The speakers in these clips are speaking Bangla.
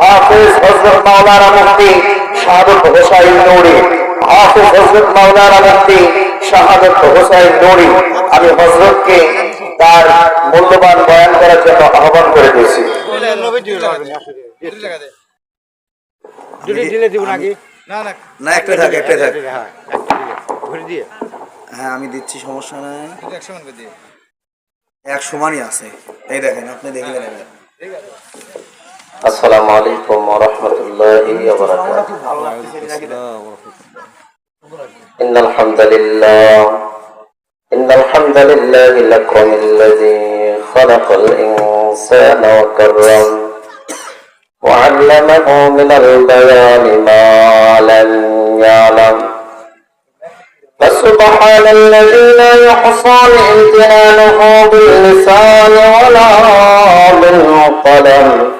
হাফিজ হজরত মাওলানা আমি হজরতকে তার মূল্যবান বয়ান করার জন্য আহ্বান করে দিয়েছি। একটা হ্যাঁ আমি দিচ্ছি, সমস্যা নাই। এক সমানই আছে। এই দেখেন, আপনি দেখলেন আসসালামু আলাইকুম ওয়া রাহমাতুল্লাহি ওয়া বারাকাতুহু إن الحمد لله إن الحمد لله الأكرم الذي خلق الإنسان وكرم وعلمه من البيان ما لم يعلم فسبحان الذي لا يحصى امتنانه باللسان ولا بالقلم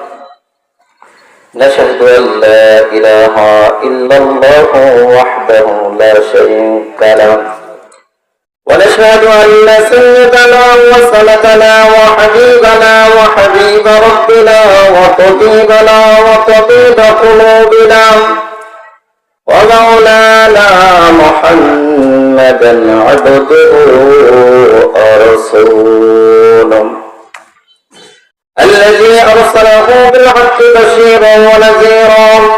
نشهد أن لا إله إلا الله وحده لا شريك له. ونشهد أن سيدنا وسندنا وحبيبنا وحبيب ربنا وطبيبنا وطبيب قلوبنا ومولانا محمدا عبده ورسوله. الذي أرسله بالحق بشيرا ونذيرا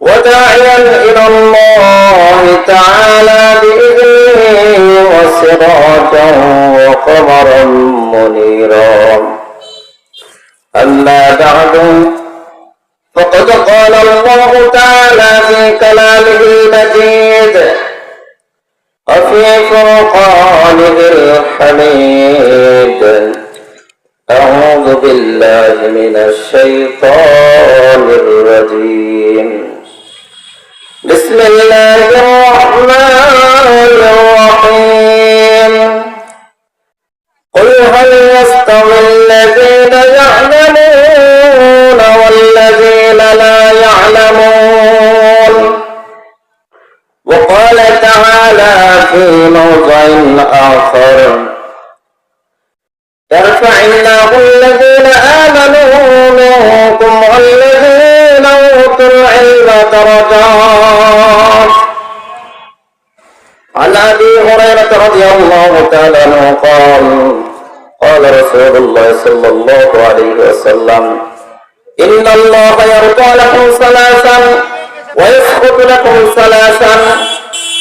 وداعيا إلى الله تعالى بإذنه وسراجا وقمرا منيرا. أما بعد فقد قال الله تعالى في كلامه المجيد وفي فرقانه الحميد؟ أعوذ بالله من الشيطان الرجيم. بسم الله الرحمن الرحيم. قل هل يستوي الذين يعلمون والذين لا يعلمون؟ وقال تعالى في موضع آخر يرفع الله الذين آمنوا منكم والذين أوتوا العلم درجات عن أبي هريرة رضي الله تعالى عنه قال قال رسول الله صلى الله عليه وسلم إن الله يرضى لكم ثلاثا ويسخط لكم ثلاثا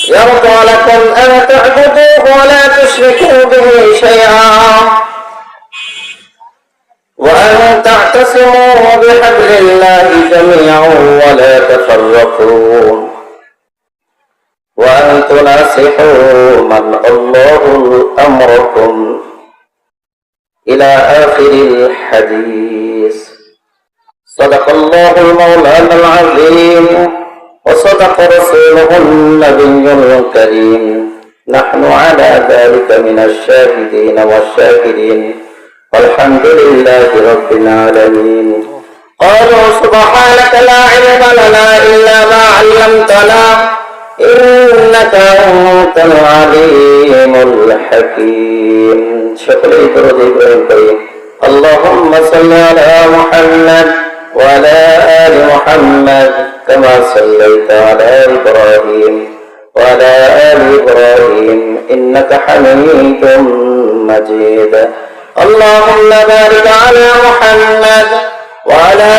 يرضى لكم أن تعبدوه ولا تشركوا به شيئا وأن تعتصموا بحبل الله جميعا ولا تفرقوا. وأن تناصحوا من الله أمركم إلى آخر الحديث. صدق الله المولانا العظيم وصدق رسوله النبي الكريم. نحن على ذلك من الشاهدين والشاكرين. والحمد لله رب العالمين قالوا سبحانك لا علم لنا إلا ما علمتنا إنك أنت العليم الحكيم. شكرا إبراهيم اللهم صل على محمد وعلى آل محمد كما صليت على إبراهيم وعلى آل إبراهيم إنك حميد مجيد. اللهم بارك على محمد وعلى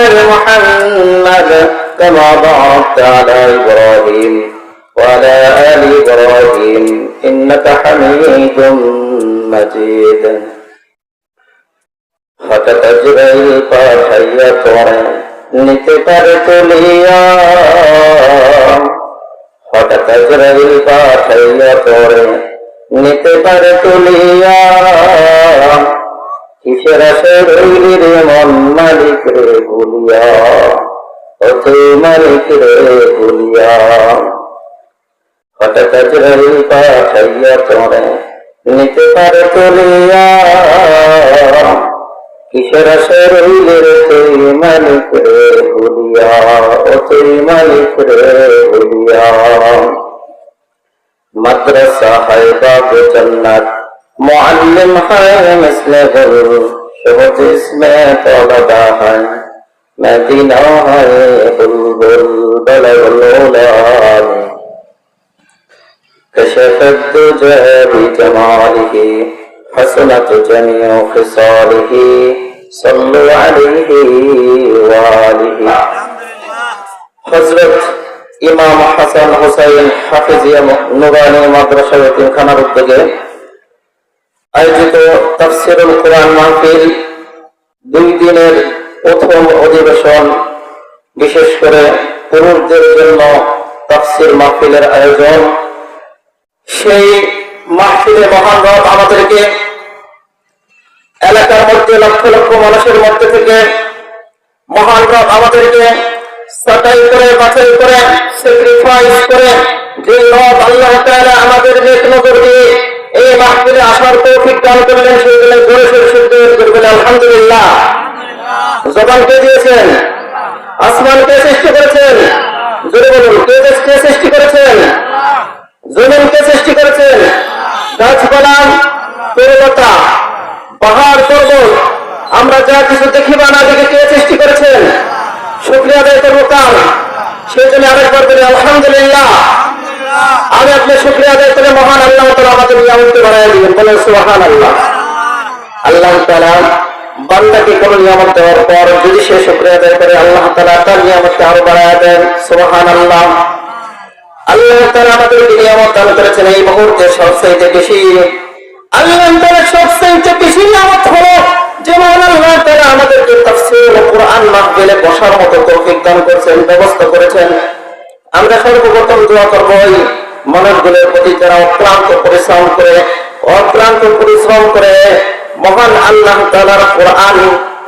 آل محمد كما باركت على إبراهيم وعلى آل إبراهيم إنك حميد مجيد হঠাৎ আজরাইল পাঠাইয়া তোমায় নিতে পারে তুলিয়া হঠাৎ আজরাইল পাঠাইয়া তোরে নিতে পারে তুলিয়া। কিসের আসে রে মন মালিক রে ভুলিয়া? ও মালিক রে ভুলিয়া। হঠাৎ নিতে পারে তুলিয়া। কিসের আসে রে মালিক রে ভুলিয়া? ও মালিক রে ভুলিয়া। مدرسہ ہے باب جنت، معلم ہے مثل غرور شب جس میں طلبہ ہے مدینہ ہے بلبل بلغ العلا بھی جمال ہی حسنت جميع ہی صلو علیہ وآلہ۔ حضرت ইমাম হাসান হুসাইন হাফিজিয়া নুরানি মাদ্রাসা খানার উদ্যোগে আয়োজিত তাফসিরুল কোরআন মাহফিল দুই দিনের প্রথম অধিবেশন, বিশেষ করে পুরুষদের জন্য তাফসির মাহফিলের আয়োজন। সেই মাহফিলে মহান রব আমাদেরকে এলাকার মধ্যে লক্ষ লক্ষ মানুষের মধ্যে থেকে মহান রব আমাদেরকে সাটাই করে বাছাই করে স্যাক্রিফাইস করে। যে রব আল্লাহ তাআলা আমাদের নজর দিয়ে এই মাহফিলে আসার তৌফিক দান করলেন সেগুলো সোরে শুদ্ধ করবেন আলহামদুলিল্লাহ। জবান কে দিয়েছেন? আসমান কে সৃষ্টি করেছেন? জোরে বলুন, কে কে সৃষ্টি করেছেন? জমিন কে সৃষ্টি করেছেন? গাছপালা তরুলতা পাহাড়, পর্বত। আমরা যা কিছু দেখি বা না দেখে কে সৃষ্টি করেছেন? শুক্রিয়া আদায় করব কার সেই জন্য আরেকবার বলি, আলহামদুলিল্লাহ। আমি আপনি শুক্রিয়া আদায় করে মহান আল্লাহ তালা আমাদের নিয়ামতকে বাড়াই দিবেন। বলেন সুহান আল্লাহ আল্লাহ তালা বান্দাকে কোন নিয়ামত দেওয়ার পর যদি সে শুক্রিয়া আদায় করে, আল্লাহ তালা তার নিয়ামতকে আরও বাড়ায় দেন। সুহান আল্লাহ আল্লাহ তালা আমাদেরকে নিয়ামত দান করেছেন এই মুহূর্তে সবচাইতে বেশি। আল্লাহ তালা সবচাইতে বেশি নিয়ামত হলো যেমন আল্লাহ তালা আমাদেরকে তাফসীর ও কোরআন মাহফিলে বসার মতো তৌফিক দান করেছেন, ব্যবস্থা করেছেন। আমরা সর্বপ্রথম দোয়া করব ওই মানুষগুলোর প্রতি যারা অক্লান্ত পরিশ্রম করে, অক্লান্ত পরিশ্রম করে মহান আল্লাহ তালার কোরআন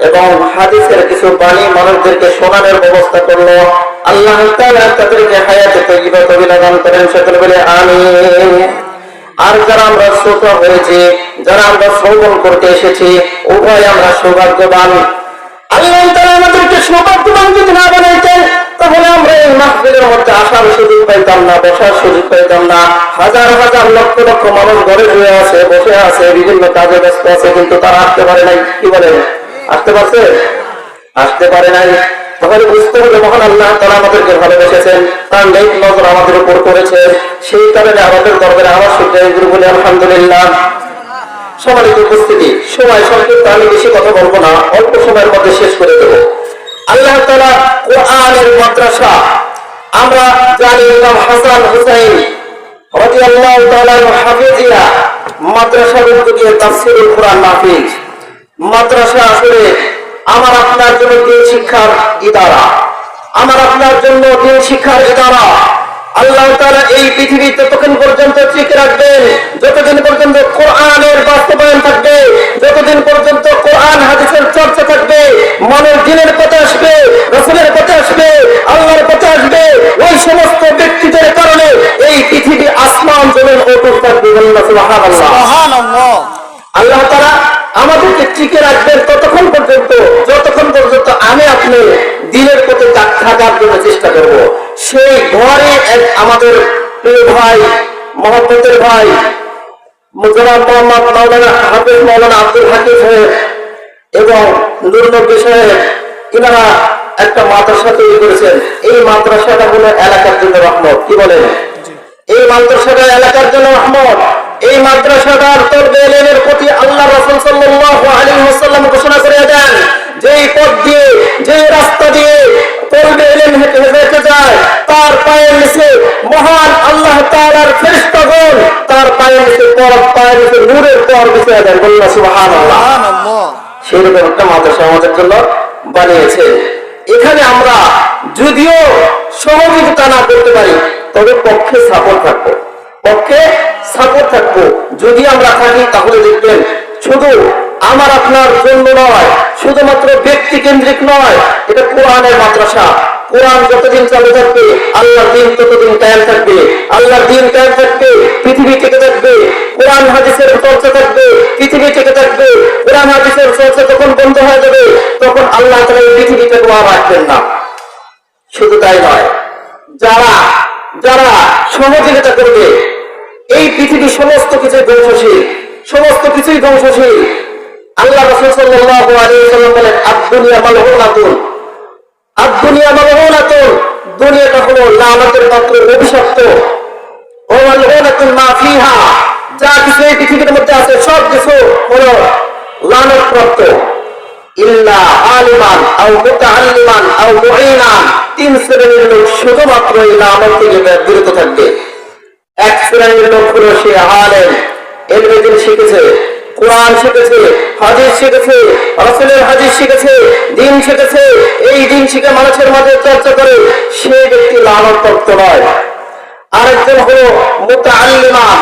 এবং হাদিসের কিছু বাণী মানুষদেরকে শোনানোর ব্যবস্থা করল। আল্লাহ তাদেরকে হায়াতে তৈবা তবিলা দান করেন সকলে বলে আমিন। আর যারা আমরা শ্রোতা হয়েছি, যারা আমরা শ্রবণ করতে এসেছি, উভয় আমরা সৌভাগ্যবান। আল্লাহ তাআলা আমাদেরকে সৌভাগ্যবান যদি না বানাইতেন, তাহলে আমরা এই মাহফিলের মধ্যে আসার সুযোগ পাইতাম না, বসার সুযোগ পাইতাম না। হাজার হাজার লক্ষ লক্ষ মানুষ ঘরে শুয়ে আছে, বসে আছে, বিভিন্ন কাজে ব্যস্ত আছে, কিন্তু তারা আসতে পারে নাই। কি বলেন? আসতে পারছে? আসতে পারে নাই। তাহলে বুঝতে হবে মহান আল্লাহ তারা আমাদেরকে ভালোবেসেছেন। তার নেক নজর আমাদের উপর করেছেন সেই কারণে আমাদের দরবারে আমার শুক্রিয়া বলে, আলহামদুলিল্লাহ। সম্মানিত উপস্থিতি, সময় সংক্ষিপ্ত, আমি বেশি কথা বলব না, অল্প সময়ের মধ্যে শেষ করে দেবো। আল্লাহ তালা কোরআনের মাদ্রাসা, আমরা জানি ইমাম হাসান হুসাইন রাজি আল্লাহ হাফিজিয়া মাদ্রাসার উদ্যোগে তাফসিরুল কোরআন মাহফিজ মাদ্রাসা আসলে আমার আপনার জন্য দিন শিক্ষার ইদারা। আমার আপনার জন্য দিন শিক্ষার ইদারা। আল্লাহ তাআলা এই পৃথিবী ততক্ষণ পর্যন্ত টিকে রাখবেন যতদিন পর্যন্ত কোরআনের বাস্তবায়ন থাকবে যতদিন পর্যন্ত কোরআন হাদিসের চর্চা থাকবে মনের দিনের আসবে রসুলের আসবে আল্লাহর আসবে ওই সমস্ত ব্যক্তিদের কারণে এই পৃথিবী আসমান জমিন অটুট থাকবে। আল্লাহ তারা আমাদেরকে টিকে রাখবেন এক আমাদের প্রিয় ভাই, মহব্বতের ভাই জনাব মোহাম্মদ মাওলানা মাওলানা আব্দুল হাকিম সাহেব এবং সাহেব একটা মাদ্রাসা তৈরি করেছেন। এই মাদ্রাসাটা হলো এলাকার জন্য রহমত। কি বলেন? এই মাদ্রাসাটা এলাকার জন্য রহমত। এই মাদ্রাসাটার প্রতি আল্লাহ রাসূল সাল্লাল্লাহু ঘোষণা করে দেন যে এই পথ দিয়ে যে রাস্তা দিয়ে তরবে এলেন হেঁটে যায়। তার পায়ের নিচে মহান আল্লাহ তাআলার ফেরেশতাগণ তার পায়ের নিচে পর পায়ের নিচে নূরের পর বিছিয়ে দেন। বলুন সুবহানাল্লাহ। সেরকম একটা মাদ্রাসা আমাদের জন্য বানিয়েছে। এখানে আমরা যদিও সহযোগিতা না করতে পারি তবে পক্ষে সাপোর্ট থাকব। পক্ষে সাপোর্ট থাকব। যদি আমরা থাকি তাহলে দেখবেন শুধু আমার আপনার জন্য নয়, শুধুমাত্র ব্যক্তি কেন্দ্রিক নয়, এটা কোরআনের মাদ্রাসা। কোরআন যতদিন চালু থাকবে, আল্লাহর দিন ততদিন কায়েম থাকবে। আল্লাহর দিন কায়েম থাকবে, পৃথিবী থেকে থাকবে, কোরআন হাদিসের চর্চা থাকবে, পৃথিবী থেকে থাকবে, কোরআন হাদিসের চর্চা যখন বন্ধ হয়ে যাবে, তখন আল্লাহ তালা এই পৃথিবীটাকে আর রাখবেন না। শুধু তাই নয়, যারা যারা সহযোগিতা করবে, এই পৃথিবী সমস্ত কিছু ধ্বংসশীল, সমস্ত কিছুই ধ্বংসশীল। আল্লাহ রসুল সাল্লাল্লাহু আলাইহি ওয়াসাল্লাম বলেন, আদ-দুনিয়া মালহুনাতুন লালতের পাত্র অভিশপ্ত। ও মালউনাতুল মা ফিহা। যা কিছু এই পৃথিবীর মধ্যে আছে সব কিছু হলো লানত প্রাপ্ত ইল্লা আলিমান আও মুতাআল্লিমান আও মুঈনান। তিন শ্রেণির লোক শুধুমাত্র এই লানত থেকে বিরত থাকবে। এক শ্রেণির লোক হলো সে আলেম। এলমেদিন শিখেছে কোরআন শিখেছে, হাদিস শিখেছে, রসুলের হাদিস শিখেছে, দিন শিখেছে, এই দিন শিখে মানুষের মাঝে চর্চা করে সে ব্যক্তি লালত প্রাপ্ত নয় আরেকজন হলো মুতাআল্লিমান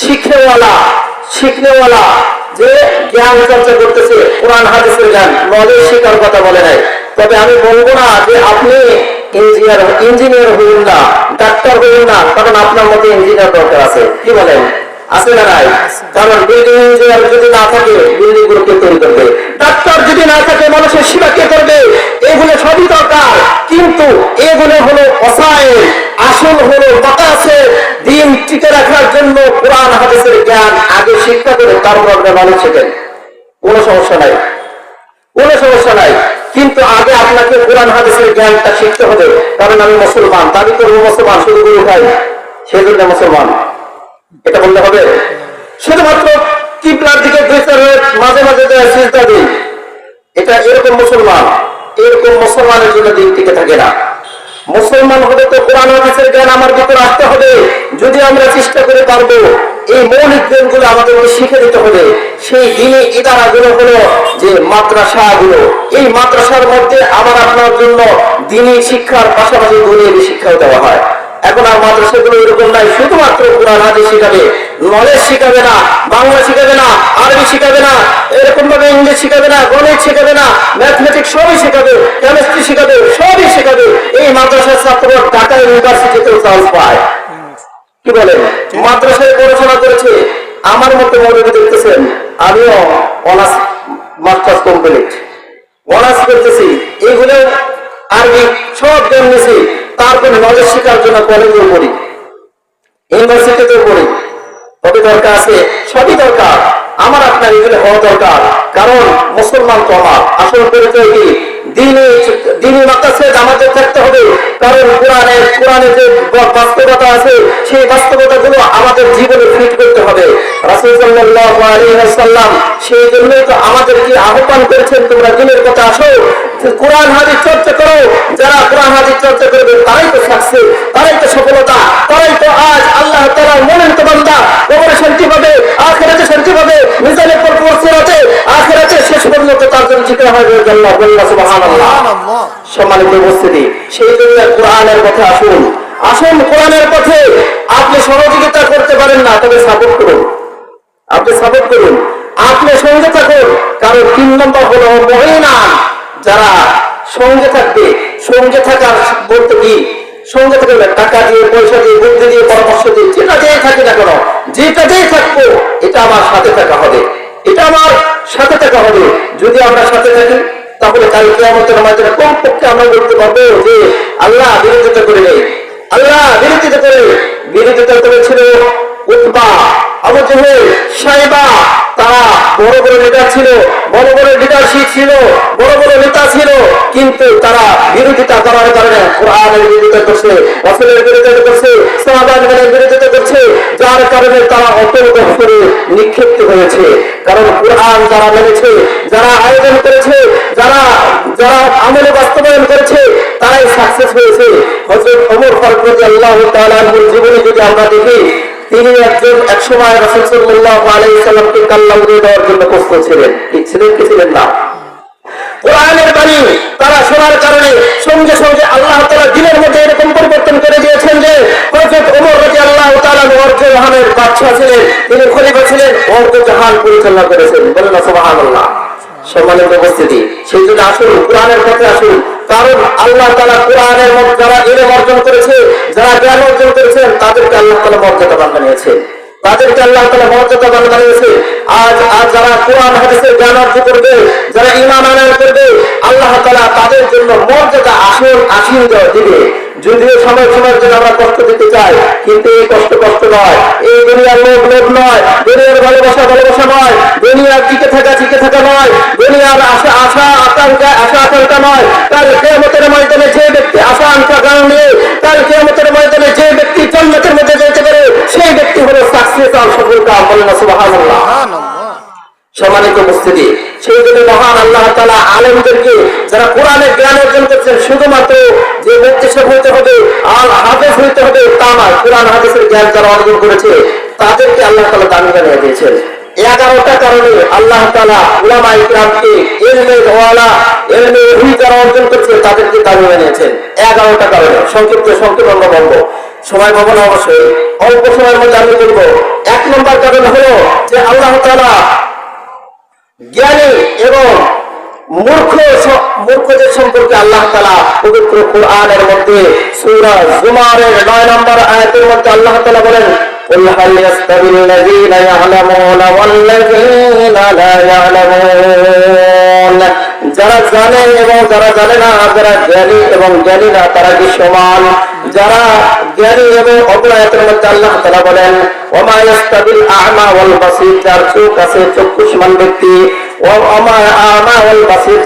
শিখনেওয়ালা শিখনেওয়ালা, যে জ্ঞান চর্চা করতেছে, কোরআন, হাদিসের জ্ঞান, নলেজ শিকার কথা বলে নাই। তবে আমি বলব না যে আপনি ইঞ্জিনিয়ার ইঞ্জিনিয়ার হইন না ডাক্তার হইন না, কারণ আপনার মধ্যে ইঞ্জিনিয়ার দরকার আছে। কি বলেন? আছে না নাই। কারণ বিল্ডিং ইঞ্জিনিয়ার যদি না থাকে বিল্ডিংগুলো কে তৈরি করবে? ডাক্তার যদি না থাকে, মানুষের সেবা কে করবে? এগুলো সবই দরকার। কিন্তু এগুলো হলো অসায়। আসল হলো দিন টিকে রাখার জন্য কোরআন, হাদিসের জ্ঞান, আগে শিক্ষা করে তারপর আপনার মানুষ শেখেন কোনো সমস্যা নাই। কোনো সমস্যা নাই। কিন্তু আগে আপনাকে কোরআন, হাদিসের জ্ঞানটা শিখতে হবে। কারণ আমি মুসলমান। দাবি করব মুসলমান? শুধু গুরু খাই সেই জন্য মুসলমান। এটা বলতে হবে। শুধুমাত্র কিবলার দিকে মাঝে মাঝে যায় সিজদা দিই। এটা এরকম মুসলমান, এরকম মুসলমানের জন্য দিন টিকে থাকে না। মুসলমান হলে তো কোরআন হাদিসের জ্ঞান আমার ভিতরে আসতে হবে। যদি আমরা চেষ্টা করে পারব, এই মৌলিক জ্ঞানগুলো আমাদেরকে শিখে দিতে হবে, সেই দিনে এটা ইদারাগুলো হলো যে মাদ্রাসা গুলো এই মাদ্রাসার মধ্যে আবার আপনার জন্য দিনী শিক্ষার পাশাপাশি দুনিয়াবী শিক্ষাও দেওয়া হয়। এখন আর মাদ্রাসাগুলো এরকম নাই, শুধুমাত্র কোরআন, হাদিস শিখাবে। নলেজ শিখাবে না, বাংলা শিখাবে না, আরবি শিখাবে না এরকম ভাবে ইংলিশ শিখাবে না, গণিত শিখাবে না ম্যাথমেটিক্স সবই শিখাবে কেমিস্ট্রি শিখাবে, সবই শিখাবে। এই মাদ্রাসার ছাত্র ঢাকা ইউনিভার্সিটিতেও চান্স পায়। কি বলেন? মাদ্রাসায় পড়াশোনা করেছে, আমার মতো মৌলবী দেখতেছেন, আমিও অনার্স মাস্টার্স কমপ্লিট অনার্স করতেছি, এগুলো আরবি সব জ্ঞান নিয়েছি তারপর নলেজ শেখার জন্য কলেজেও পড়ি। ইউনিভার্সিটিতেও পড়ি। তবে দরকার আছে, সবই দরকার। আমার, আপনার এগুলো হওয়া দরকার। কারণ মুসলমান তো আমার। আসল পরিচয় কি? দিনে দিনে মাতাসে আমাদের থাকতে হবে। কারণ কোরআনে কোরআনে যে বাস্তবতা আছে, সেই বাস্তবতা গুলো আমাদের জীবনে ফিট করতে হবে। রাসূল সেই জন্যই তো আমাদেরকে আহ্বান করেছেন, তোমরা দিনের কথা আসো। কোরআন হাদিস চর্চা করো যারা কোরআন হাদিস চর্চা করবে তারাই তো সাকসেস তারাই তো সফলতা তারাই তো আজ আল্লাহ তাআলা মনোনীত বান্দা কবরে শান্তি পাবে আখিরাতে শান্তি পাবে মিজানের পর পরসিরাতে আখিরাতে শেষ পর্যন্ত তার জন্য ঠিকানা হবে আল্লাহ আল্লাহ সুবহানাল্লাহ। সম্মানিত উপস্থিতি সেই জন্য কোরআনের পথে আসুন। আসুন কোরআনের পথে। আপনি সহযোগিতা করতে পারেন না তবে সাপোর্ট করুন। আপনি সাপোর্ট করুন। আপনি সঙ্গে থাকুন কারণ তিন নম্বর হলো মহিনা যারা সঙ্গে থাকবে, সঙ্গে থাকার বলতে কি? সঙ্গে থাকবে টাকা দিয়ে, পয়সা দিয়ে, বুদ্ধি দিয়ে, পরামর্শ দিয়ে, যেটা দিয়ে থাকি না কেন, যেটা দিয়ে থাকব, এটা আমার সাথে থাকা হবে। এটা আমার সাথে থাকা হবে। যদি আমরা সাথে থাকি, তাহলে কাল কেয়ামতের মাঝে কমপক্ষে আমরা বলতে পারব যে আল্লাহ বিরোধিতা করে নেই। আল্লাহ বিরোধিতা করে বিরোধিতা করেছিল উৎপা আবু জেহেল, সাইবা বড় বড় নেতা ছিল, বড় বড় লিডারশিপ ছিল, বড় বড় নেতা ছিল, কিন্তু তারা বিরোধিতা করার কারণে কোরআনের বিরোধিতা করছে, রসুলের বিরোধিতা করছে সাহাবানের বিরোধিতা করছে, যার কারণে তারা অত্যন্ত করে নিক্ষিপ্ত হয়েছে। কারণ কোরআন যারা মেনেছে, যারা আয়োজন করেছে, যারা যারা আমলে বাস্তবায়ন করেছে, তারাই সাকসেস হয়েছে। হজরত ওমর ফারুক রাদিয়াল্লাহু তাআলা আনহুর জীবনে যদি আমরা দেখি তিনি একজন এক সময় রাসূল সাল্লাল্লাহু আলাইহি সাল্লামকে কাল্লাম দিয়ে দেওয়ার জন্য প্রস্তুত ছিলেন। ছিলেন কি ছিলেন না? কোরআনের বাণী তারা শোনার কারণে সঙ্গে সঙ্গে আল্লাহ তাআলা দিনের মধ্যে এরকম পরিবর্তন করে দিয়েছেন যে, হযরত ওমর রাদিয়াল্লাহু তাআলা অর্ধ জাহানের বাদশা ছিলেন, তিনি খলিফা ছিলেন, অর্ধ জাহান পরিচালনা করেছেন। বলেন না, সুবহানাল্লাহ। সম্মানিত উপস্থিতি, সেই জন্য আসুন, কোরআনের পথে আসুন। আল্লাহ তালা কোরআনের মধ্যে যারা এলেম অর্জন করেছে, যারা জ্ঞান অর্জন করেছেন, তাদেরকে আল্লাহ তালা মর্যাদা বানিয়েছে তাদেরকে আল্লাহ তালা মর্যাদা বানিয়েছে আজ আজ যারা কোরআন হাদিসের জ্ঞান অর্জন করবে, যারা ইমান আনয়ন করবে, আল্লাহ তালা তাদের জন্য মর্যাদা আসন আসীন দিবে। যদিও সময় সময়ের জন্য আমরা কষ্ট দিতে চাই, কিন্তু এই কষ্ট কষ্ট নয়। এই দুনিয়ার লোভ লোভ নয়। দুনিয়ার ভালোবাসা ভালোবাসা নয়। দুনিয়ার টিকে থাকা টিকে থাকা নয়। দুনিয়ার আশা আশা, আকাঙ্ক্ষা আশা, আকাঙ্ক্ষা নয়। তার কেমতের ময়দানে যে ব্যক্তি আশা, আকাঙ্ক্ষা নিয়ে তার কাল কিয়ামতের ময়দানে যে ব্যক্তি জান্নাতের মধ্যে যেতে পারে, সেই ব্যক্তি হলো সাকসেস কাম বলেন না সুবহানাল্লাহ। সম্মানিত উপস্থিতি। সেই জন্য মহান আল্লাহ তালা আলমদেরকে যারা কোরআনের জ্ঞান অর্জন করছেন, শুধুমাত্র যে মুক্তিসব হইতে হবে, আর হাফেজ হইতে হবে, তা নয়, কোরআন হাদিসের জ্ঞান যারা অর্জন করেছে, তাদেরকে আল্লাহ তালা দামি বানিয়ে দিয়েছেন। এগারোটা কারণে আল্লাহ তালা উলামা ইকরামকে এলমে ওয়ালা, এলমে রুই যারা অর্জন করছে, তাদেরকে দামি বানিয়েছেন এগারোটা কারণে, সংক্ষিপ্ত সংক্ষিপ্ত আমরা বলব। সময় পাবো না অবশ্যই, অল্প সময়ের মধ্যে আমি বলব। এক নম্বর কারণ হলো যে আল্লাহ তালা জ্ঞানী এবং মূর্খ স- মূর্খদের সম্পর্কে আল্লাহ তালা পবিত্র কোরআনের মধ্যে সূরা জুমারের নয় নম্বর আয়াতের মধ্যে আল্লাহ তালা বলেন قل هل يستوي الذين يعلمون والذين لا يعلمون যারা জানে এবং যারা জানে না যারা জ্ঞানী এবং জ্ঞানী না, তারা কি সমান? যারা জ্ঞানী এবং অপরায়তের মধ্যে আল্লাহ তালা বলেন যার চোখ আছে ব্যক্তি। ও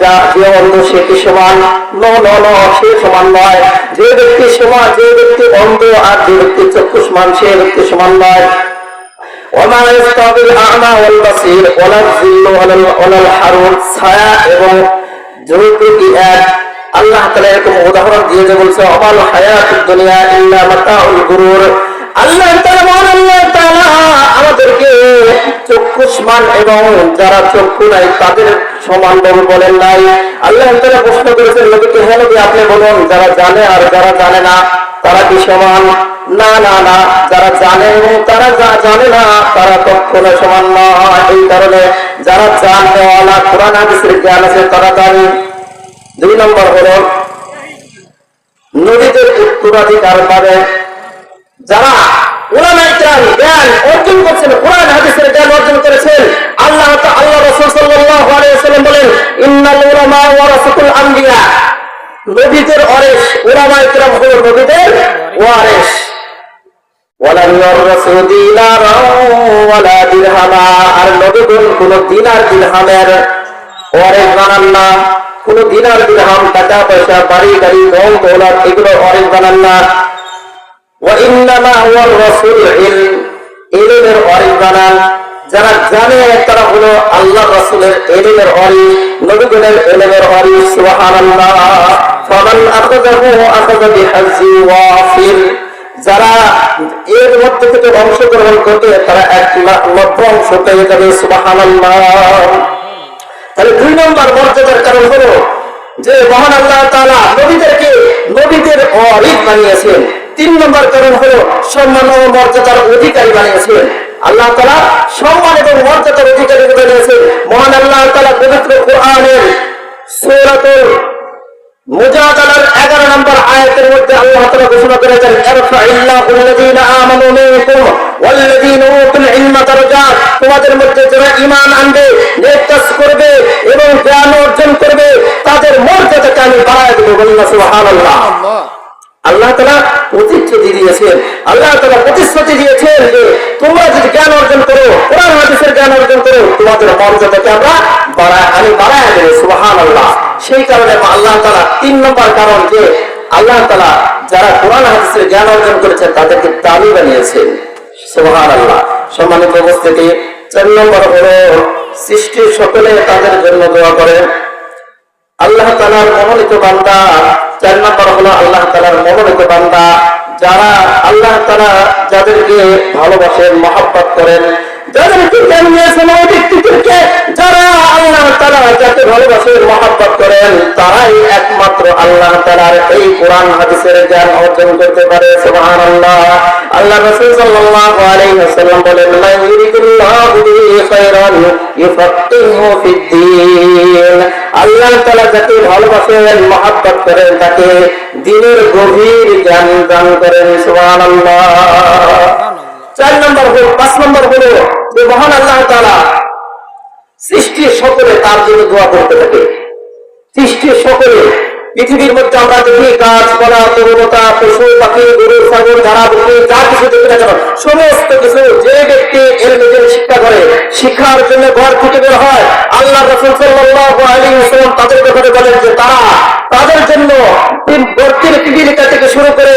যা যে অন্ধ, সে সমান? নো নো নো, সে সমান যে ব্যক্তি সমান, যে অন্ধ, আর যে ব্যক্তি চক্ষুষ্মান, সে ব্যক্তি সমান নয়। ইয়াস্তাবিল আ'মা ওয়াল বাসীর, ওয়ালা যিল্লু ওয়ালাল ওয়ালাল ছায়া এবং জমিপ্রতি এক? আল্লাহ তাআলা এরকম উদাহরণ দিয়ে যে বলছে অমাল হায়াতুদ দুনিয়া ইল্লা মাতাউল গুরুর। আল্লাহ আমাদেরকে এবং যারা চক্ষু নাই তাদের সমান বলেন নাই। আল্লাহ প্রশ্ন করেছেন, নবীকে হে নবী আপনি বলুন, যারা জানে আর যারা জানে না, তারা কি সমান? না না না, যারা জানে, তারা যা জানে না, তারা কখনো সমান নয় এই কারণে যারা জাননেওয়ালা কোরআন, হাদিসের জ্ঞান আছে, তারা জানে। দুই নম্বর হলো নদীদের উত্তরাধিকার পাবে। যারা অর্জন করছেন অর্জন করেছেন, আল্লাহ আল্লাহ বলেন আর কোন দিনার দিরহামের ওয়ারিস বানান না। কোন দিনার দিরহাম টাকা পয়সা বাড়ি গাড়ি দল দৌলত এগুলো ওয়ারিস বানান না। وإنما هو الرسول علم এলিমের অরিস বানান যারা জানে তারা হলো আল্লাহ রাসূলের এলিমের অরিস নবীগণের এলিমের অরিস সুবহানাল্লাহ ফামান আখাযাহু আখাযা বিহাজ্জি ওয়াফির যারা এর মধ্যে থেকে অংশগ্রহণ করবে তারা এক লা- লক্ষ অংশ পেয়ে যাবে সুবহানাল্লাহ তাহলে দুই নম্বর মর্যাদার কারণ হলো যে মহান আল্লাহ তাআলা নবীদেরকে নবীদের অরিদ বানিয়েছেন তিন নম্বর কারণ হলো সম্মান ও মর্যাদার অধিকারী বানিয়েছেন আল্লাহ তালা সম্মান এবং মর্যাদার অধিকারী বানিয়েছেন মহান আল্লাহ তাআলা পবিত্র কোরআনের সূরাতুল মুজাদালার 11 নম্বর আয়াতের মধ্যে আল্লাহ তাআলা ঘোষণা করেছেন তোমাদের মধ্যে যারা ঈমান আনবে কাজ করবে এবং জ্ঞান অর্জন করবে, তাদের মর্যাদাকে আমি বাড়ায় দেব না সুবহানাল্লাহ। আল্লাহ তালা প্রতিশ্রুতি দিয়েছেন। আল্লাহ তালা প্রতিশ্রুতি দিয়েছেন যে তোমরা যদি জ্ঞান অর্জন করো, কোরআন হাদিসের জ্ঞান অর্জন করো, তোমাদের মর্যাদাকে আমরা বাড়ায় আমি বাড়ায় দেবো সুবাহান আল্লাহ সেই কারণে আল্লাহ তালা তিন নম্বর কারণ যে আল্লাহ তালা যারা কোরআন হাদিসের জ্ঞান অর্জন করেছেন, তাদেরকে দামি বানিয়েছেন সুবাহান আল্লাহ সম্মানিত উপস্থিতি, চার নম্বর হলো সৃষ্টির সকলে তাদের জন্য দোয়া করেন। আল্লাহ তালার মনোনীত বান্দা, চার নম্বর হলো আল্লাহ তালার মনোনীত বান্দা। যারা আল্লাহ তালা যাদেরকে ভালোবাসেন, মহাব্বত করেন যারা আল্লাহ তালা যাকে ভালোবাসেন মহাব্বত করেন, তারাই একমাত্র আল্লাহ তালার এই কোরআন, হাদিসের জ্ঞান অর্জন করতে পারে। সুবহান আল্লাহ ভালোবাসেন, মহাব্বত করেন, তাকে দিনের গভীর জ্ঞান দান করেন। সুবহানাল্লাহ। চার নম্বর হল, পাঁচ নম্বর হলো মহান আল্লাহ তাআলা সৃষ্টির সকলে তার জন্য দোয়া করতে থাকে। সৃষ্টির সকলে পৃথিবীর মধ্যে আমরা দেখি পশু, পাখি, গরু ধারা বুকে যা কিছু না সমস্ত কিছু যে ব্যক্তি এর নিজের শিক্ষা করে, শিক্ষার জন্য ঘর থেকে বের হয় আল্লাহ রসুল আলাইহি ওয়াসাল্লাম তাদের ব্যাপারে বলেন যে তারা তাদের জন্য পিপিলিকা থেকে শুরু করে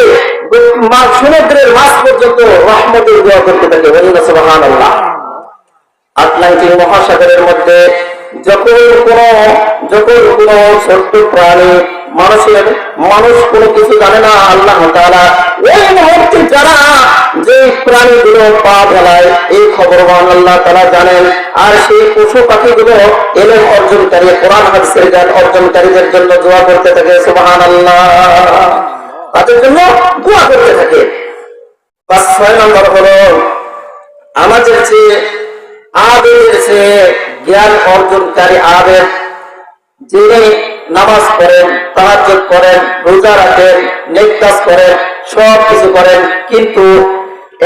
সমুদ্রের মাছ পর্যন্ত রহমতের দোয়া করতে থাকে। সুবাহান আল্লাহ আটলান্টিক মহাসাগরের মধ্যে যখন যখন ছোট্ট প্রাণী, মানুষের, মানুষ কোনো কিছু জানে না, আল্লাহ তাআলা ওই মুহূর্তে যারা যে প্রাণীগুলো পা ফেলায় এই খবরবান আল্লাহ তারা জানেন, আর সেই পশু পাখিগুলো এলেম অর্জনকারী, কোরআন হাদিসের জ্ঞান অর্জনকারীদের জন্য দোয়া করতে থাকে সুবহান আল্লাহ তাদের জন্য দোয়া করতে থাকে। পাঁচ, ছয় নম্বর হলো, আমাদের যে আবেদের যে জ্ঞান অর্জনকারী আবেদ যিনি নামাজ পড়েন, তাহাজ্জুদ করেন, রোজা রাখেন, নেক করেন, সব কিছু করেন, কিন্তু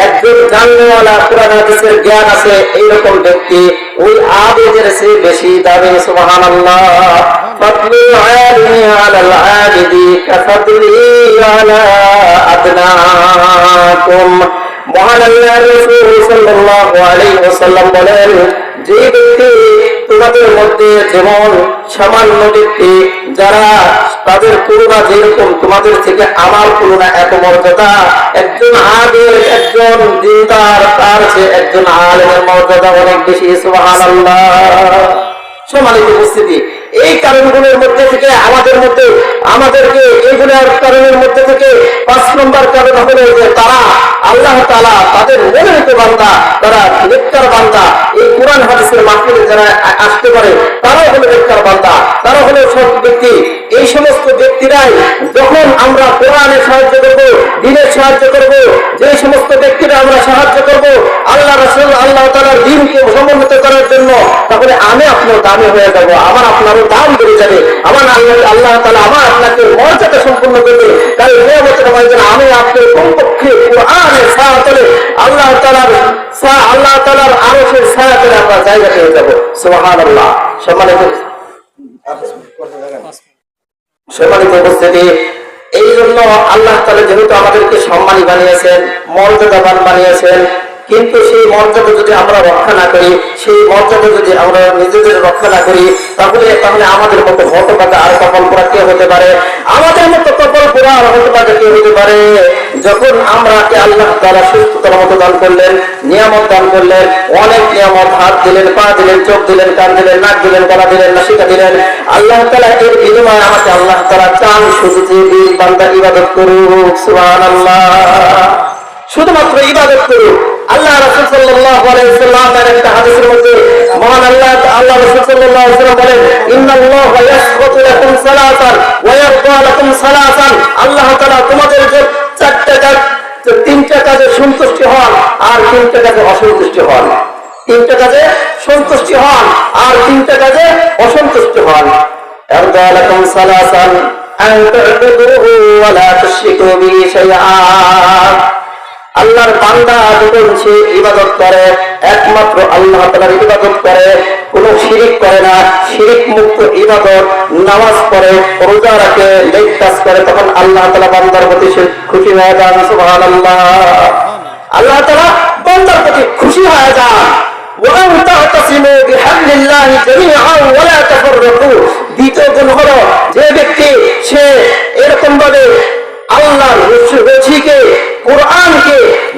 একজন জানলেওয়ালা কোরআন হাদিসের জ্ঞান আছে, এইরকম ব্যক্তি ওই আবেদের সে বেশি দাবি সুবহানাল্লাহ। ফাদলুল আলিমি আলাল আবিদি কাফাদলি আলা আদনাকুম। মহান আল্লাহ রাসূল বলেন যে ব্যক্তি তোমাদের মধ্যে যেমন সামান্য ব্যক্তি, যারা তাদের করুণা যেরকম তোমাদের থেকে আমার করুণা এত মর্যাদা, একজন আবের একজন দিনদার, তার চেয়ে একজন আলেমের মর্যাদা অনেক বেশি, সুবহানাল্লাহ। সম্মানিত উপস্থিতি এই কারণগুলোর মধ্যে থেকে, আমাদের মধ্যে, আমাদেরকে এইগুলোর কারণের মধ্যে থেকে পাঁচ নম্বর কারণ হলো যে তারা, আল্লাহ তালা তাদের মনোনীত বান্দা, তারা নেককার বান্দা। এই কোরআন হাদিসের মাধ্যমে যারা আসতে পারে, তারাও হলো নেককার বান্দা তারা হলো সব ব্যক্তি। এই সমস্ত ব্যক্তিরাই যখন আমরা কোরআনের সাহায্য করব দিনের সাহায্য করব, যে সমস্ত ব্যক্তিরা আমরা সাহায্য করব, আল্লাহ রাসূল, আল্লাহ তাআলার দিনকে সমন্বিত করার জন্য, তাহলে আমি আপনার দামি হয়ে যাব, আমার আপনারও দাম বেড়ে যাবে, আমার আল্লাহ আল্লাহ তাআলা আমার আপনাকে মর্যাদা সম্পূর্ণ করবে। তাই নিয়মতের ময়দানে আমি আপনার কমপক্ষে কোরআনের সাহায্যে আল্লাহ তাআলার সা- আল্লাহ তাআলার আরশের সাহায্যে আমরা জায়গা পেয়ে যাব। সুবহানাল্লাহ। সম্মানিত সম্মানিত উপস্থিতি। এই জন্য আল্লাহ তালা যেহেতু আমাদেরকে সম্মানী বানিয়েছেন মর্যাদাবান বানিয়েছেন কিন্তু সেই মর্যাদা যদি আমরা রক্ষা না করি, সেই মর্যাদা যদি আমরা নিজেদের রক্ষা না করি, তাহলে তাহলে আমাদের মতো হতবাদা আর কপাল পোড়া কে হতে পারে? আমাদের মতো কপাল পোড়া আর হতবাদা কে হতে পারে? যখন আমরা আল্লাহ তারা সুস্থতার মতো দান করলেন, নিয়ামত দান করলেন, অনেক নিয়ামত, হাত দিলেন, পা দিলেন, চোখ দিলেন, কান দিলেন, নাক দিলেন, গলা দিলেন, নাসিকা দিলেন, আল্লাহ তালা এর বিনিময়ে আমাকে আল্লাহ তালা চান শুধু যে বান্দা ইবাদত করুক, সুবহানাল্লাহ। শুধুমাত্র ইবাদত করুক। আল্লাহ রাসূল সাল্লাল্লাহু আলাইহি ওয়াসাল্লাম একটা হাদিসের মধ্যে মহান আল্লাহ আল্লাহ রাসূল সাল্লাল্লাহু আলাইহি ওয়াসাল্লাম বলেন, ইন্নাল্লাহু ইয়াসকুতু লাকুম সালাসান ওয়া ইয়ারদা লাকুম সালাসান। আল্লাহ তাআলা তোমাদের যে চারটা কাজ, তিনটা কাজে সন্তুষ্টি হন আর তিনটা কাজে অসন্তুষ্টি হন। তিনটা কাজে সন্তুষ্টি হন আর তিনটা কাজে অসন্তুষ্টি হন। ইয়ারদা লাকুম সালাসান, আন তা'বুদুহু ওয়া লা তুশরিকু বিহি শাইআ আল্লাহর বান্দা যখন সে ইবাদত করে একমাত্র আল্লাহ তালার ইবাদত করে কোনো শিরিক করে না শিরিক মুক্ত ইবাদত নামাজ পড়ে রোজা রাখে লেখ কাজ করে তখন আল্লাহ তালা বান্দার প্রতি সে খুশি হয়ে যান সুবহানাল্লাহ আল্লাহ তালা বান্দার প্রতি খুশি হয়ে যান وأن تعتصموا بحبل الله جميعا ولا تفرقوا দ্বিতীয় গুণ হলো যে ব্যক্তি সে এরকম ভাবে আল্লাহর রশিকে কোরআনকে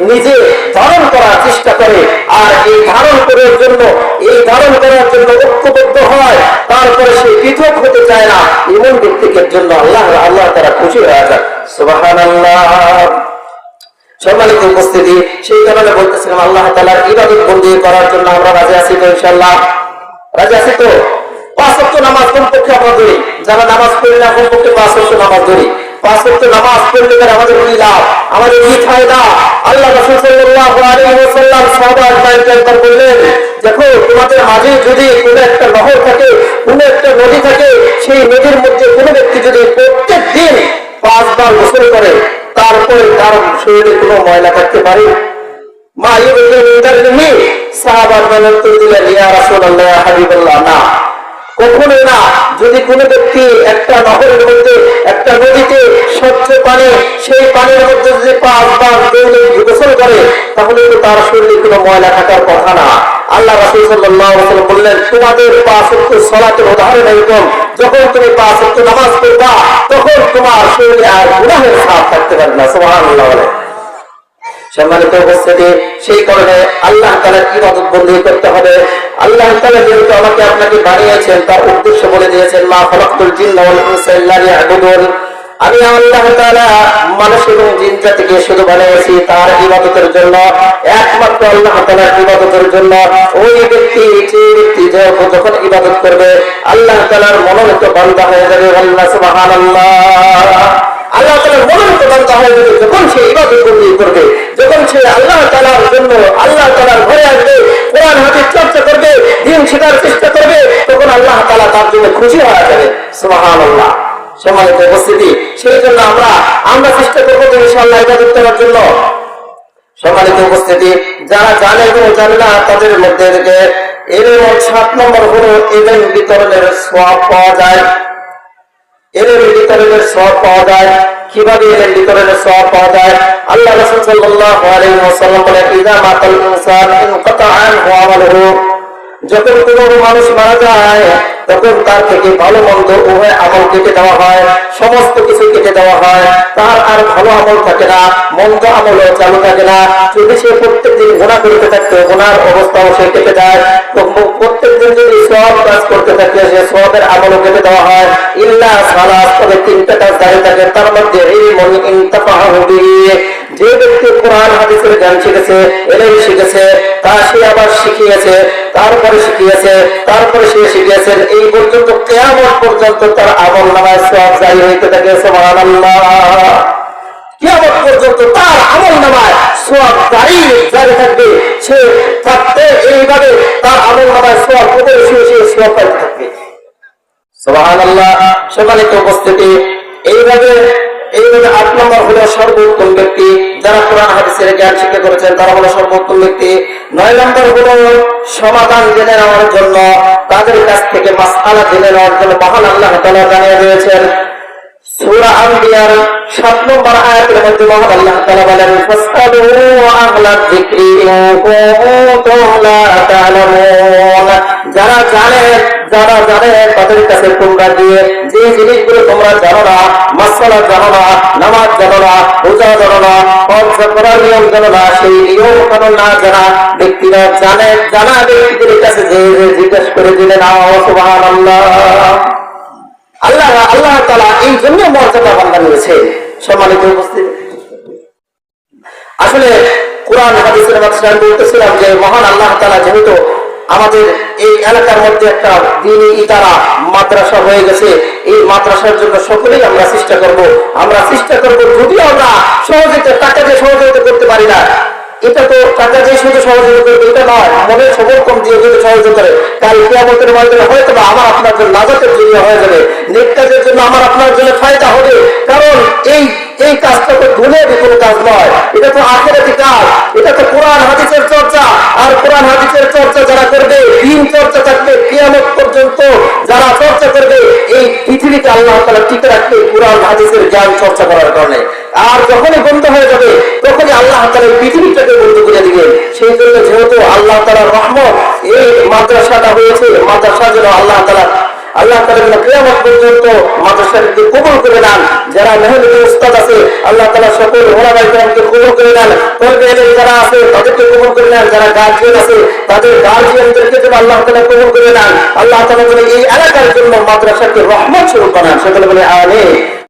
নিজে ধারণ করার চেষ্টা করে আর এই ধারণ করার জন্য, এই ধারণ করার জন্য ঐক্যবদ্ধ হয়, তারপরে সে পৃথক হতে চায় না, এমন ব্যক্তিকে জন্য আল্লাহ আল্লাহ তারা খুশি হয়ে যায় সম্মানিত উপস্থিতি, সেই কারণে বলতেছিলাম, আল্লাহ তালার ইবাদত বন্দি করার জন্য আমরা রাজি আছি তো ইনশাল্লাহ রাজি আছি তো? পাঁচ নামাজ কোন পক্ষে আমরা ধরি। যারা নামাজ পড়ি না কোন পক্ষে পাঁচ নামাজ ধরি। সাহাবা দেখো, তোমাদের মাঝে যদি কোনো একটা নহর থাকে, কোনো একটা নদী থাকে, সেই নদীর মধ্যে কোনো ব্যক্তি যদি প্রত্যেক দিন পাঁচবার গোসল করে, তারপরে তার শরীরে কোনো ময়লা থাকতে পারে? মা ইউরিনি সাহাবার উত্তর দিলেন ইয়া রাসূলুল্লাহ, হাবিবাল্লাহ, না। কখনোই না। যদি কোনো ব্যক্তি একটা নহরের মধ্যে, একটা নদীতে স্বচ্ছ পানি, সেই পানির মধ্যে যদি পাঁচবার দৌড়ে গোসল করে, তাহলে তার শরীরে কোনো ময়লা থাকার কথা না। আল্লাহ রাসূল ওয়াসাল্লাম বললেন, তোমাদের পাঁচ সালাতের উদাহরণ এরকম যখন তুমি পাঁচ ওয়াক্ত নামাজ পড়বা, তখন তোমার শরীরে আর গুনাহের ছাপ থাকতে পারবে না। সুবহানাল্লাহ বলে। সম্মানিত উপস্থিতি, সেই কারণে আল্লাহ তালা ইবাদত বন্দি করতে হবে? আল্লাহ তালা যেহেতু আমাকে আপনাকে বানিয়েছেন, তার উদ্দেশ্য বলে দিয়েছেন, মা ফলাকুল জিন্না ওয়াল ইনসা আমি আল্লাহ তাআলা মানুষ এবং জিন জাতিকে শুধু বানিয়েছি তার ইবাদতের জন্য, একমাত্র আল্লাহ তাআলার ইবাদতের জন্য। ওই ব্যক্তি, যে ব্যক্তি যখন ইবাদত করবে, আল্লাহ তাআলার মনোনীত বান্দা হয়ে যাবে। আল্লাহ সুবহানাল্লাহ। আল্লাহ তাআলার মনোনীত বান্দা হয়ে যাবে যখন সে ইবাদত বন্দি করবে, যখন সে আল্লাহ তাআলার জন্য আল্লাহ তাআলার ঘরে আসবে, কোরআন, হাদিস চর্চা করবে, দিন শেখার চেষ্টা করবে, তখন আল্লাহ তাআলা তার জন্য খুশি হয়ে যাবে। সুবহানাল্লাহ। সম্মানিত উপস্থিতি, সেই জন্য আমরা আমরা চেষ্টা করব যে ইনশাআল্লাহ ইবাদত করার জন্য। সম্মানিত উপস্থিতি, যারা জানে এবং জানে না, তাদের মধ্যে এর সাত নম্বর হলো এদের বিতরণের সব পাওয়া যায়। এদের বিতরণের সব পাওয়া যায়। কীভাবে এদের বিতরণের সব পাওয়া যায়? আল্লাহ রসুল সাল্লাহ আলাইহি ওয়াসাল্লাম বলেন ইদা মাতাল ইনসান ইনকাতা আনহু আমালুহু যখন কোন মানুষ মারা যায়, তখন তার থেকে ভালো মন্দ উভয় আমল কেটে দেওয়া হয়, সমস্ত কিছু কেটে দেওয়া হয়। তার আর ভালো আমল থাকে না, মন্দ আমলও চালু থাকে না। যদি সে প্রত্যেকদিন গুণা করতে থাকতো গুণার অবস্থাও সে কেটে যায় তো প্রত্যেকদিন যদি সব কাজ করতে থাকে, সে সবের আমলও কেটে দেওয়া হয়। ইল্লা সালাস, তবে তিনটা কাজ দাঁড়িয়ে থাকে। তার মধ্যে এই মনি ইন্তাফাহু বিহি। যে ব্যক্তি কোরআন, হাদিসের জ্ঞান শিখেছে, এলেম শিখেছে, তা সে আবার শিখিয়েছে। তারপরে শিখিয়েছে, তারপরে সে শিখিয়েছেন এই পর্যন্ত কেমন পর্যন্ত তার আমল নামায় সব জারি হইতে থাকে কিয়ামত পর্যন্ত তার আমল নামায় সব জারি জারি থাকবে, সে থাকতে এইভাবে তার আমল নামায় সব উপরে শুয়ে শুয়ে সব থাকবে। সুবহানাল্লাহ সম্মানিত উপস্থিতি, এইভাবে এইভাবে আট নম্বর হলো সর্বোত্তম ব্যক্তি। যারা কোরআন হাদিসের জ্ঞান শিক্ষা করেছেন, তারা হলো সর্বোত্তম ব্যক্তি। নয় নম্বর হলো সমাধান জেনে নেওয়ার জন্য তাদের কাছ থেকে মাসআলা জেনে নেওয়ার জন্য মহান আল্লাহ তাআলা জানিয়ে দিয়েছেন। সূরা আম্বিয়ার 7 নম্বর আয়াতের মধ্যে মহান আল্লাহ তাআলা বলেন, ফাসআলু আহলা যিকরি ইন কুনতুম যারা জানে যারা জানে, তাদের কাছে তোমরা দিয়ে যে জিনিসগুলো তোমরা জানো না, মাসালা জানো না, নামাজ জানো না পূজা জানো না হজ করার নিয়ম জানো না, সেই নিয়ম কানুন না জানা ব্যক্তিরা জানে, জানা ব্যক্তিদের কাছে যে যে জিজ্ঞেস করে দিলেন সুবহানাল্লাহ। আল্লাহ আল্লাহ তালা এই জন্য মর্যাদা বান্ধা নিয়েছে সম্মানিত উপস্থিত। আসলে কোরআন, হাদিসের আমি বলতেছিলাম যে মহান আল্লাহ তালা যেহেতু আমাদের এই এলাকার মধ্যে একটা দিনী ইতারা মাদ্রাসা হয়ে গেছে। এই মাদ্রাসার জন্য সকলেই আমরা চেষ্টা করব। আমরা চেষ্টা করব যদিও আমরা সহযোগিতা টাকা দিয়ে সহযোগিতা করতে পারি না, এটা তো টাকা দিয়ে শুধু সহযোগিতা করবে, এটা নয়, মনের সমর্থন দিয়ে যদি সহযোগিতা করে, কাল কিয়ামতের ময়দানে হয়তো বা আমার আপনার জন্য নাজাতের জন্য হয়ে যাবে। কাজের জন্য আমার আপনার জন্য ফায়দা হবে। কারণ এই এই কাজটা তো দুনিয়াবি কোনো কাজ নয়। এটা তো আখেরাতি কাজ এটা তো কোরআন হাদিসের চর্চা। আর কোরআন হাদিসের চর্চা যারা করবে, দিন চর্চা থাকবে, কিয়ামত পর্যন্ত যারা চর্চা করবে, এই পৃথিবীতে আল্লাহ তালা টিকে রাখবে কোরআন হাদিসের জ্ঞান চর্চা করার কারণে। আর যখনই বন্ধ হয়ে যাবে, তখনই আল্লাহ এই পৃথিবীটাকে বন্ধ করে দিবেন। সেই জন্য যেহেতু আল্লাহ তালার রহমত, এই মাদ্রাসাটা হয়েছে, মাদ্রাসা যেন আল্লাহ তালা আল্লাহ তালা কেয়ামত পর্যন্ত মাদ্রাসাকে কবুল করে নেন। যারা মেহনতি উস্তাদ আছে, আল্লাহ তালা সকল ওলামাই কবল করে নেন। তবে যারা আছে, তাদেরকে কবুল করে নেন। যারা গার্জিয়ান আছে, তাদের গার্জিয়ানদেরকে যেন আল্লাহ তালা কবুল করে নেন। আল্লাহ তালা যেন এই এলাকার জন্য মাদ্রাসাকে রহমত শুরু করেন সেগুলো বলে আনে